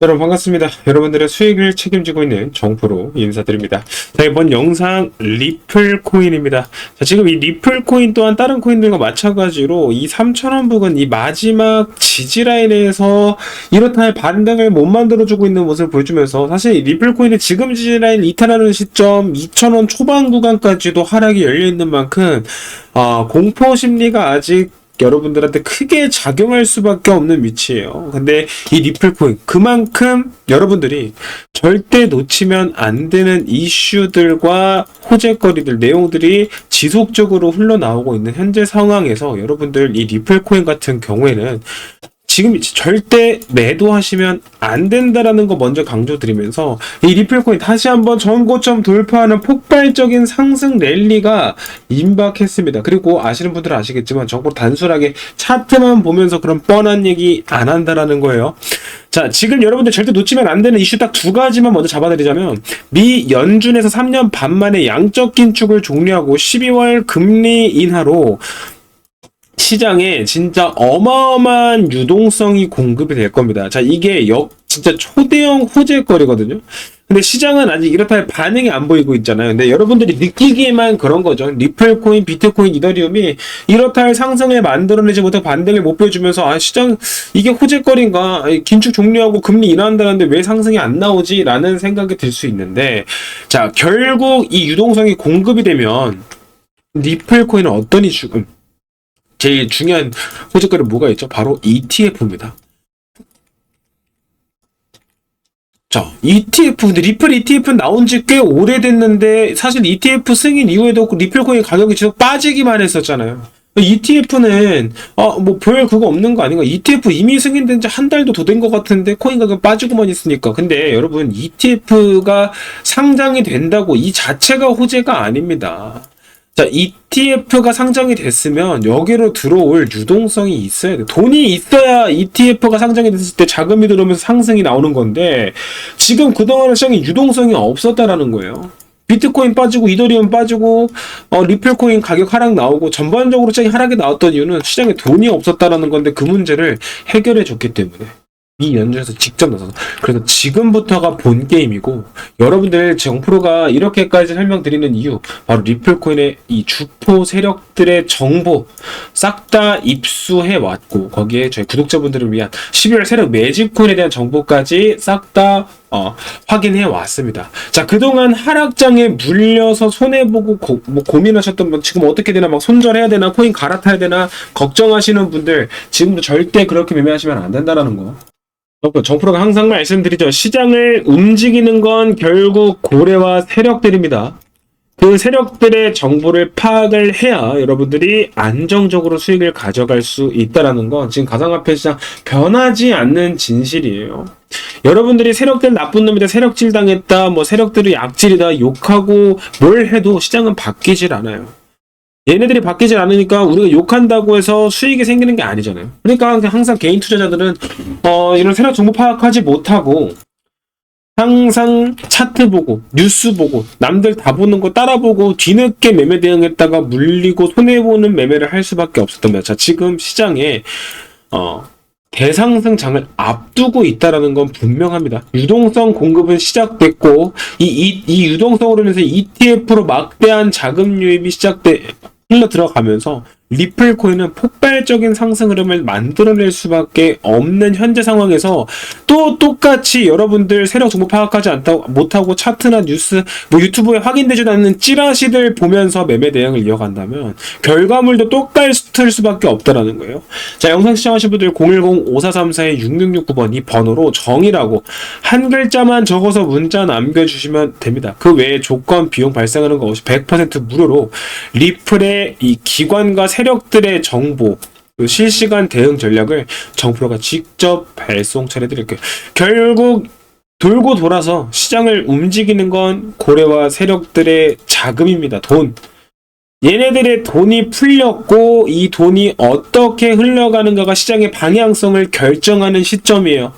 여러분 반갑습니다. 여러분들의 수익을 책임지고 있는 정프로 인사드립니다. 자, 이번 영상 리플 코인입니다. 자, 지금 이 리플 코인 또한 다른 코인들과 마찬가지로 이 3,000원 부근 이 마지막 지지 라인에서 이렇다 할 반등을 못 만들어주고 있는 모습을 보여주면서 사실 이 리플 코인의 지금 지지 라인 이탈하는 시점 2,000원 초반 구간까지도 하락이 열려 있는 만큼 아, 공포 심리가 아직 여러분들한테 크게 작용할 수밖에 없는 위치예요. 근데 이 리플 코인 그만큼 여러분들이 절대 놓치면 안 되는 이슈들과 호재거리들 내용들이 지속적으로 흘러나오고 있는 현재 상황에서 여러분들 이 리플 코인 같은 경우에는 지금 절대 매도하시면 안 된다라는 거 먼저 강조드리면서 이 리플코인 다시 한번 전고점 돌파하는 폭발적인 상승 랠리가 임박했습니다. 그리고 아시는 분들은 아시겠지만 정보 단순하게 차트만 보면서 그런 뻔한 얘기 안 한다라는 거예요. 자, 지금 여러분들 절대 놓치면 안 되는 이슈 딱 두 가지만 먼저 잡아드리자면 미 연준에서 3년 반 만에 양적 긴축을 종료하고 12월 금리 인하로 시장에 진짜 어마어마한 유동성이 공급이 될 겁니다. 자, 이게 역, 진짜 초대형 호재거리거든요. 근데 시장은 아직 이렇다 할 반응이 안 보이고 있잖아요. 근데 여러분들이 느끼기에만 그런 거죠. 리플 코인, 비트코인, 이더리움이 이렇다 할 상승을 만들어내지 못하고 반등을 못 보여주면서 아, 시장 이게 호재거리인가? 긴축 종료하고 금리 인하한다는데 왜 상승이 안 나오지? 라는 생각이 들 수 있는데 자, 결국 이 유동성이 공급이 되면 리플 코인은 어떤 이슈, 제일 중요한 호재거리 뭐가 있죠? 바로 ETF입니다. 자, ETF, 리플 ETF 나온 지 꽤 오래됐는데, 사실 ETF 승인 이후에도 리플 코인 가격이 계속 빠지기만 했었잖아요. ETF는, 어, 뭐, 별 그거 없는 거 아닌가? ETF 이미 승인된 지 한 달도 더 된 것 같은데, 코인 가격 빠지고만 있으니까. 근데 여러분, ETF가 상장이 된다고 이 자체가 호재가 아닙니다. 자, ETF가 상장이 됐으면 여기로 들어올 유동성이 있어야 돼. 돈이 있어야 ETF가 상장이 됐을 때 자금이 들어오면서 상승이 나오는 건데 지금 그동안의 시장에 유동성이 없었다라는 거예요. 비트코인 빠지고 이더리움 빠지고 어, 리플코인 가격 하락 나오고 전반적으로 시장이 하락이 나왔던 이유는 시장에 돈이 없었다라는 건데 그 문제를 해결해 줬기 때문에 이 연주에서 직접 나서서 그래서 지금부터가 본 게임이고 여러분들 정프로가 이렇게까지 설명드리는 이유 바로 리플코인의 이 주포 세력들의 정보 싹 다 입수해 왔고 거기에 저희 구독자분들을 위한 12월 세력 매집코인에 대한 정보까지 싹다 어, 확인해 왔습니다. 자, 그동안 하락장에 물려서 손해보고 고, 뭐 고민하셨던 분, 지금 어떻게 되나, 막 손절해야 되나, 코인 갈아타야 되나, 걱정하시는 분들, 지금도 절대 그렇게 매매하시면 안 된다라는 거. 정프- 정프로가 항상 말씀드리죠. 시장을 움직이는 건 결국 고래와 세력들입니다. 그 세력들의 정보를 파악을 해야 여러분들이 안정적으로 수익을 가져갈 수 있다라는 건 지금 가상화폐 시장 변하지 않는 진실이에요. 여러분들이 세력들 나쁜 놈이다, 세력질 당했다, 뭐 세력들이 약질이다, 욕하고 뭘 해도 시장은 바뀌질 않아요. 얘네들이 바뀌질 않으니까 우리가 욕한다고 해서 수익이 생기는 게 아니잖아요. 그러니까 항상 개인 투자자들은 어, 이런 세력 정보 파악하지 못하고 항상 차트 보고 뉴스 보고 남들 다 보는 거 따라 보고 뒤늦게 매매 대응했다가 물리고 손해 보는 매매를 할 수밖에 없었던 거야. 자, 지금 시장에 어 대상승장을 앞두고 있다라는 건 분명합니다. 유동성 공급은 시작됐고 이, 이, 이 유동성으로 인해서 ETF로 막대한 자금 유입이 시작돼 흘러 들어가면서 리플 코인은 폭발적인 상승 흐름을 만들어낼 수밖에 없는 현재 상황에서 또 똑같이 여러분들 세력 정보 파악하지 않다고 못하고 차트나 뉴스 뭐 유튜브에 확인되지도 않는 찌라시들 보면서 매매 대응을 이어간다면 결과물도 똑같을 수밖에 없다라는 거예요. 자 영상 시청하신 분들 010-5434-6669번 이 번호로 정이라고 한 글자만 적어서 문자 남겨주시면 됩니다. 그 외에 조건 비용 발생하는 거 없이 100% 무료로 리플의 이 기관과 세력들의 정보 그 실시간 대응 전략을 정프로가 직접 발송 처리해드릴게요. 결국 돌고 돌아서 시장을 움직이는 건 고래와 세력들의 자금입니다. 돈. 얘네들의 돈이 풀렸고 이 돈이 어떻게 흘러가는가가 시장의 방향성을 결정하는 시점이에요.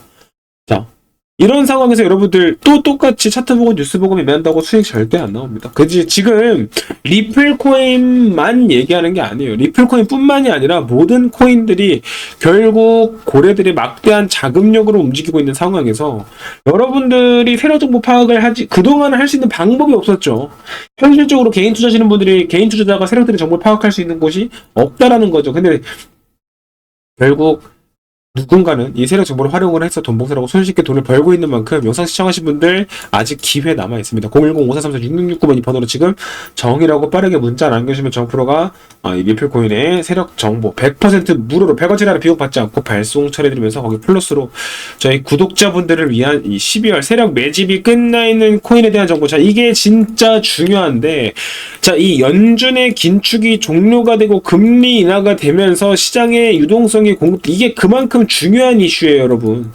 자, 이런 상황에서 여러분들 또 똑같이 차트 보고 뉴스 보고 매매한다고 수익 절대 안 나옵니다. 그지 지금 리플 코인만 얘기하는 게 아니에요. 리플 코인뿐만이 아니라 모든 코인들이 결국 고래들의 막대한 자금력으로 움직이고 있는 상황에서 여러분들이 세력 정보 파악을 하지 그동안 할 수 있는 방법이 없었죠. 현실적으로 개인 투자하시는 분들이 개인 투자자가 세력들의 정보를 파악할 수 있는 곳이 없다라는 거죠. 근데 결국 누군가는 이 세력 정보를 활용을 해서 돈 봉사라고 손쉽게 돈을 벌고 있는 만큼 영상 시청하신 분들 아직 기회 남아 있습니다. 010-5434-6669번 이 번호로 지금 정이라고 빠르게 문자 남겨주시면 정프로가 어, 이 리플코인의 세력 정보 100% 무료로 100원짜리 비용 받지 않고 발송 처리해드리면서 거기 플러스로 저희 구독자분들을 위한 이 12월 세력 매집이 끝나 있는 코인에 대한 정보 자 이게 진짜 중요한데 자 이 연준의 긴축이 종료가 되고 금리 인하가 되면서 시장의 유동성이 공급 이게 그만큼 중요한 이슈예요 여러분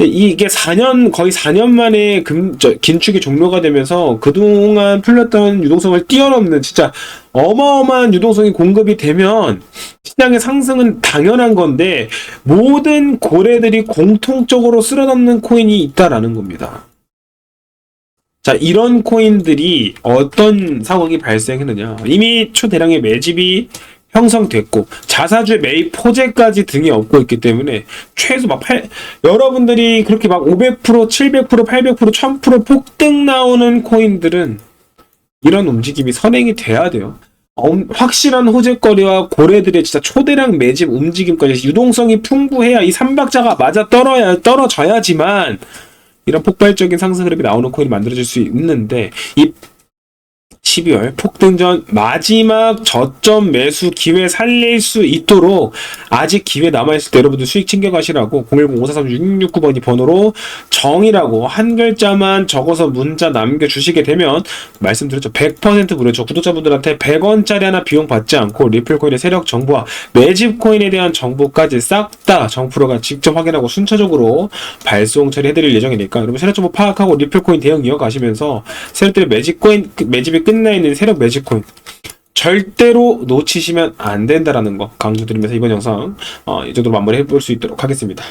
이게 4년 거의 4년 만에 금, 저, 긴축이 종료가 되면서 그동안 풀렸던 유동성을 뛰어넘는 진짜 어마어마한 유동성이 공급이 되면 시장의 상승은 당연한 건데 모든 고래들이 공통적으로 쓸어넘는 코인이 있다라는 겁니다. 자, 이런 코인들이 어떤 상황이 발생했느냐. 이미 초대량의 매집이 형성됐고 자사주의 매입 포재까지 등에 업고 있기 때문에 최소 막 8, 여러분들이 그렇게 막 500%, 700%, 800%, 1000% 폭등 나오는 코인들은 이런 움직임이 선행이 돼야 돼요. 엄- 확실한 호재거리와 고래들의 진짜 초대량 매집 움직임까지 유동성이 풍부해야 이 삼박자가 맞아 떨어야 떨어져야지만 이런 폭발적인 상승 흐름이 나오는 코인이 만들어질 수 있는데 이 12월 폭등전 마지막 저점 매수 기회 살릴 수 있도록 아직 기회 남아있을 때 여러분들 수익 챙겨가시라고 010-5436-6669번이 번호로 정이라고 한 글자만 적어서 문자 남겨주시게 되면 말씀드렸죠. 100% 무료죠. 구독자분들한테 100원짜리 하나 비용 받지 않고 리플코인의 세력 정보와 매집 코인에 대한 정보까지 싹 다 정프로가 직접 확인하고 순차적으로 발송 처리해드릴 예정이니까 여러분 세력 정보 파악하고 리플코인 대응 이어가시면서 세력들의 매집 코인 매집이 끝나 있는 세력 매집 코인 절대로 놓치시면 안 된다라는 거 강조드리면서 이번 영상 어, 이 정도로 마무리해 볼 수 있도록 하겠습니다.